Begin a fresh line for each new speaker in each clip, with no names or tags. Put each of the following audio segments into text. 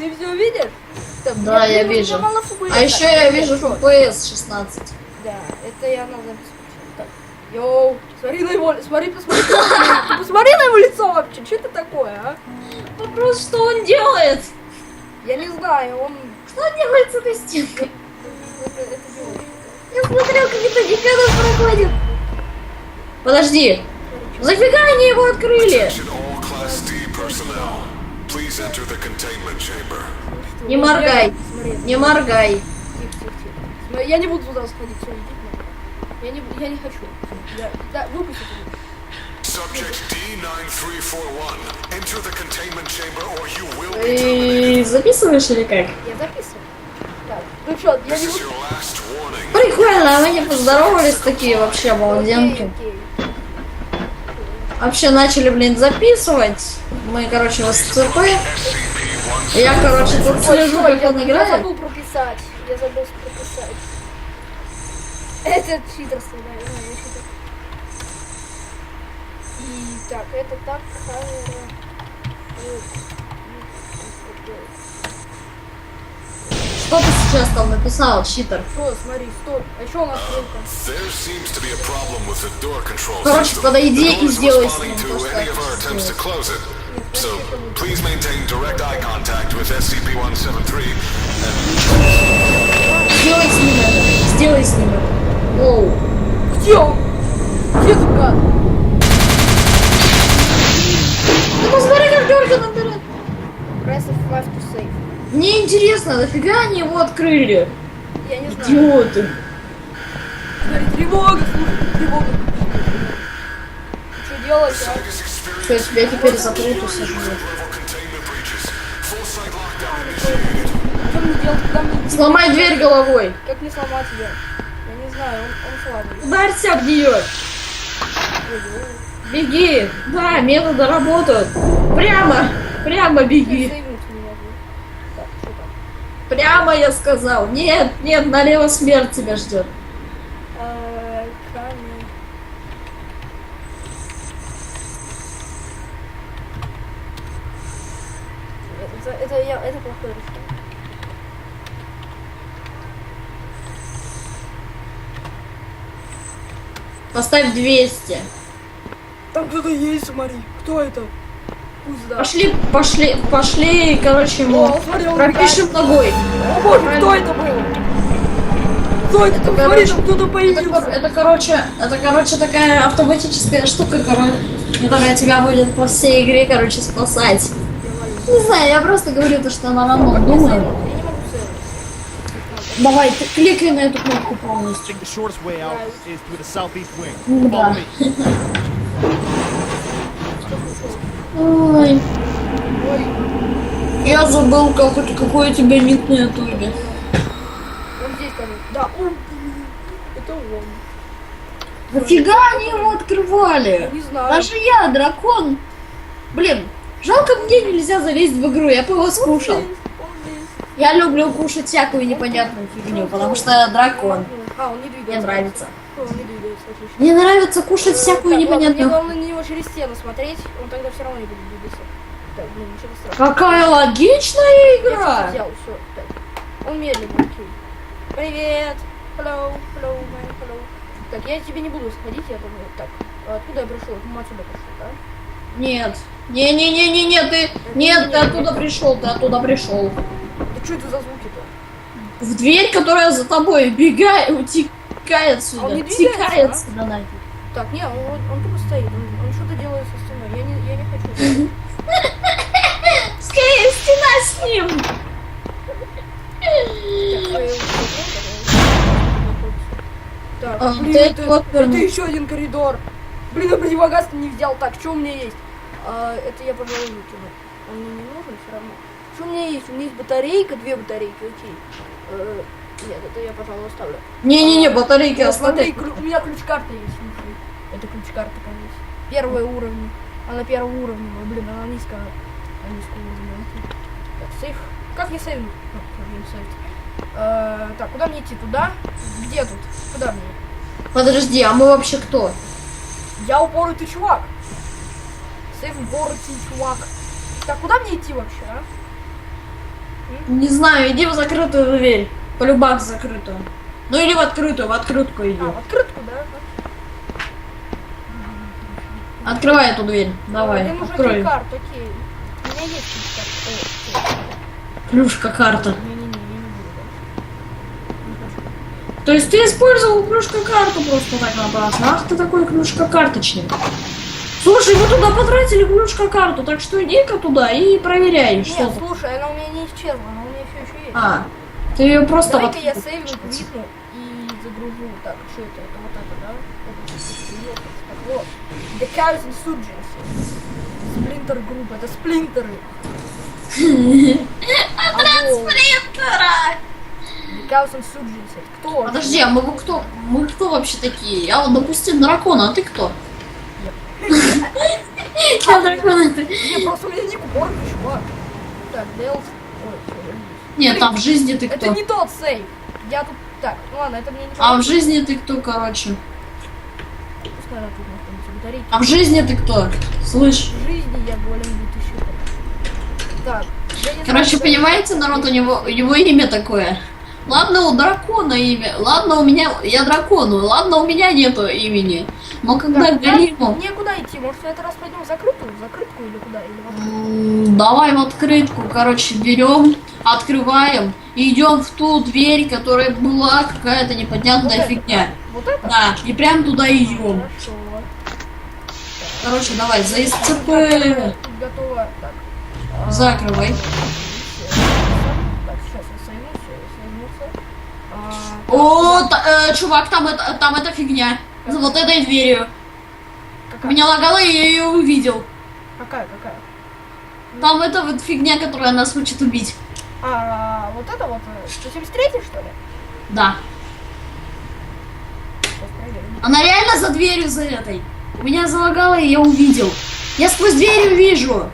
Ты все видишь? Так,
Да, я вижу.
нужно мало футболиста.
А еще я вижу? FPS 16.
Да, это я на включила. Так, йоу, смотри на его, смотри, посмотри, посмотри, на его лицо вообще, что это такое, а?
Вопрос, что он делает?
Я не знаю, он...
Что он делает с этой стенкой? Я смотрел, как это Никогда проходит. Подожди. Зафига они его открыли? Не моргай. Не моргай.
Смотри, Я не буду туда сходить, все, иди к нам. Я не, я не хочу. Да, да, выпусти меня.
Subject D9341. Enter the containment chamber or you will be terminated.
Ты записываешь или как?
Я записываю. Так, ну что, я не буду...
Прикольно, мы не поздоровались такие вообще обалденки.
Окей, окей.
Вообще начали, блин, записывать. Мы, короче, в СЦП. Я, короче, тут слежу, как
я,
он
я
играет.
забыл прописать. Я забыл прописать. Это читерство, да, я знаю, я читер. И так, это так, камера. Вот.
Что ты сейчас там написал, читер?
Что, смотри, стоп. А что у нас
control
Короче, подойди и сделай с ним то, что.
So please maintain direct eye contact with SCP-173 and
Сделай с ним это. Сделай с ним это. Оу.
Где он? Где ты, гад?
Мне интересно, нафига они его открыли?
Я не знаю.
Идиоты.
Смотри, тревога, слушай, тревога. Что делать, а?
Что я тебя теперь запрут
идти?
Сломай дверь головой.
Как мне сломать ее? Я не знаю, он, он слабый.
Ударься об нее. Беги. Да, методы работают. Прямо. Прямо беги.
Сейвнуть не могу. Так, что там?
Прямо я сказал. Нет, нет, налево смерть тебя ждет.
А. Это, это, я, это плохое решение.
Поставь 200.
Там кто-то есть, смотри. Кто это? Пусть да.
Пошли, пошли, пошли, короче, ему
О, смотри, он
пропишем ногой.
О боже, кто это был? Кто это? Смотри,
короче,
там кто-то
Это,
появился.
кор- это, короче, это, короче, такая автоматическая штука, короче, которая тебя будет по всей игре, короче, спасать. Не знаю, я просто говорю то, что на
не могу сейвнуть.
Давай, ты кликай на эту кнопку полностью.
think me.
Ой. Я забыл, как, какой у тебя ник на ютубе.
Он здесь, короче. Да, он. Это он.
Нафига они его открывали?
Не знаю.
Даже я, дракон. Блин, жалко мне нельзя залезть в игру, я бы его скушал. Я люблю кушать всякую непонятную фигню, потому что я дракон.
А, он не двигается.
Мне нравится. Мне нравится кушать всякую
Так, ладно, Мне
непонятную.
главное на него через стену смотреть, он тогда все равно не будет двигаться. Так, блин, ничего страшного.
Какая логичная
Я всё
игра!
взял, все, так. Он медленный, окей. Привет! Hello, hello, man, hello. Так, я тебе не буду сходить, я думаю. Так, а откуда я пришел? Мы отсюда пришел, да?
Нет. Не-не-не-не-не, ты... Нет, ты оттуда пришел, ты оттуда пришел.
Да что это за звуки-то?
В дверь, которая за тобой, бегай, утекай отсюда.
А он не
Текай
а?
отсюда нафиг.
Так, не, он, он, он тупо стоит, он, он что-то делает со стеной. Я не, я не хочу.
Скорее, стена с ним!
Так,
А,
блин, это, это
вернул.
еще один коридор. Блин, я противогаз не взял. Так, что у меня есть? А, это я, пожалуй, выкину. Он мне не нужен все равно. Что у меня есть? У меня есть батарейка, две батарейки, окей. Нет, это я, пожалуй, оставлю.
Не-не-не, батарейки
смотри,
оставь.
клю- у меня ключ-карта есть, слушай. Это ключ-карта, конечно. Первый уровень. Она первого уровня, блин, она низкая. А низкого уровня. Так, сейф. Как я? А, сейв. Э, так, куда мне идти? Туда? Где тут? Куда мне?
Подожди, а мы вообще кто?
Я упоротый чувак. Сейф упоротый чувак. Так, куда мне идти вообще, а?
Не знаю, иди в закрытую дверь. Полюбак закрытую. Ну или в открытую, в открытку иди.
А, в открытку, да?
Открывай эту дверь. Давай,
нужен
открой.
карт, окей. У меня есть ключ-карта. О,
Клюшка карта.
Не. Не.
То есть ты использовал клюшка карту просто так напрасно. Ах ты такой клюшка карточник. Слушай, мы туда потратили клюшка карту, так что иди-ка туда и проверяй, что
Нет,
там.
слушай, она у меня не исчезла, она у меня все еще есть.
А, ты просто
Давай-ка
вот...
я сейвну, квитну и загружу. Так, что это? Это вот это, да? Так, вот. The Chaos Insurgency. Сплинтер группа, это сплинтеры. Алло, The Chaos Insurgency. Кто?
Подожди, а мы кто? Мы кто вообще такие? Я вот, допустим, дракон, а ты кто? Я дракон, а ты...
Не, просто у меня ник упорный, чувак. Так, Делс.
Нет, там в жизни ты
Это
кто?
не тот сейв. Я тут... Так, ну ладно, это мне не
А в жизни ты кто, короче? А в жизни ты кто? Слышь?
В жизни я голем 2000. Так.
Короче, понимаете, народ, у него, у него имя такое. Ладно, у дракона имя. Ладно, у меня... Я дракон. Ладно, у меня нету имени. Но когда
Так, я-
Галиму...
Мне куда идти? Может, в этот раз пойдем в закрытую? В закрытку или куда? Или в
Давай в открытку, короче, берем, открываем и идем в ту дверь, которая была какая-то непонятная
Вот это,
фигня.
Вот это?
Да, и прям туда идем.
Хорошо.
Короче, давай, за СЦП.
Готово. Так.
Закрывай. О, чувак, там это, там эта фигня. За вот этой дверью.
какая?
Меня лагало, и я ее увидел.
Какая, какая?
Там эта вот фигня, которая нас хочет убить.
А, вот это вот, э, 173 что ли?
Да. Она реально за дверью за этой. У меня залагало, и я увидел. Я сквозь дверь вижу.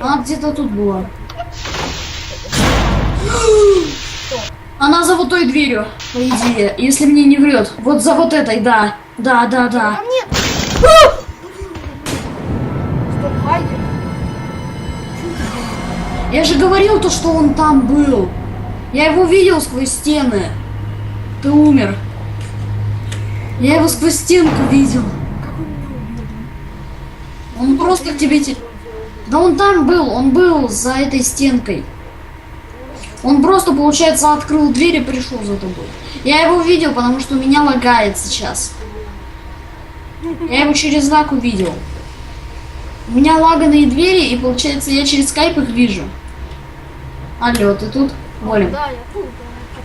Она где-то тут была.
что?
Она за вот той дверью, по идее, если мне не врет. Вот за вот этой, да. Да, да, да.
Стоп, Хайдер.
Я же говорил то, что он там был. Я его видел сквозь стены. Ты умер. Я его сквозь стенку видел.
Он
просто к тебе... те- Да он там был, он был за этой стенкой. Он просто, получается, открыл дверь и пришел за тобой. Я его видел, потому что у меня лагает сейчас. Я его через лак увидел. У меня лаганые двери, и получается, я через скайп их вижу. Алло, ты тут? Голем.
Да, я тут.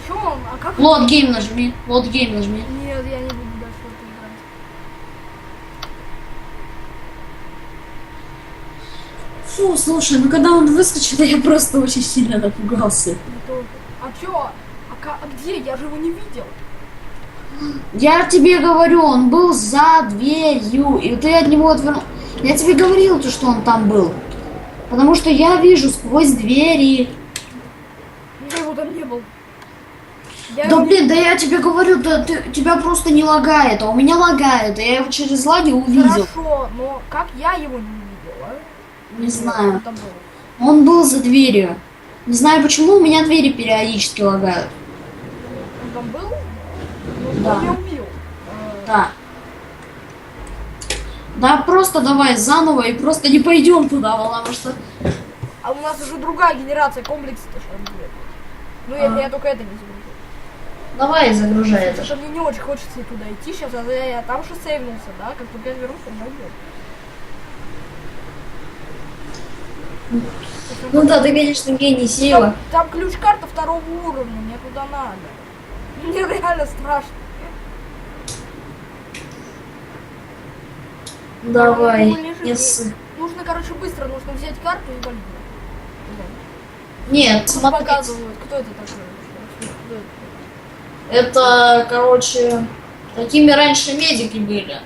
а. А он? А как?
Лот гейм нажми. Лот гейм нажми.
Нет, я не буду дальше в это играть.
Фу, слушай, ну когда он выскочил, я просто очень сильно напугался.
А чё? А, а где? Я же его не видел.
Я тебе говорю, он был за дверью, и ты от него отвернул. Я тебе говорил, то, что он там был. Потому что я вижу сквозь двери.
Я его там не был. Я
Да
не-
блин, да я тебе говорю, да ты, тебя просто не лагает, а у меня лагает, и я его через лаги увидел.
Хорошо, но как я его не а?
Не знаю.
Он был.
За дверью. Не знаю почему, у меня двери периодически лагают.
Он там был? Ну,
Да.
Меня убил.
Да. Да просто давай заново и просто не пойдем туда, потому что...
А у нас уже другая генерация комплекса то что будет. Ну, я,
А.
я только это не загружу.
Давай загружай это.
Мне не очень хочется туда идти сейчас, а я, я там же сейвнулся, да? Как только я вернусь, он найдет.
Ну да, ты, конечно, гений сила.
Там, там ключ-карта второго уровня, мне туда надо. Мне реально страшно.
Давай,
Он лежит,
не ссы.
Нужно, короче, быстро нужно взять карту и валить.
Нет, смотри.
показывают, кто это такой.
Это, короче, такими раньше медики были.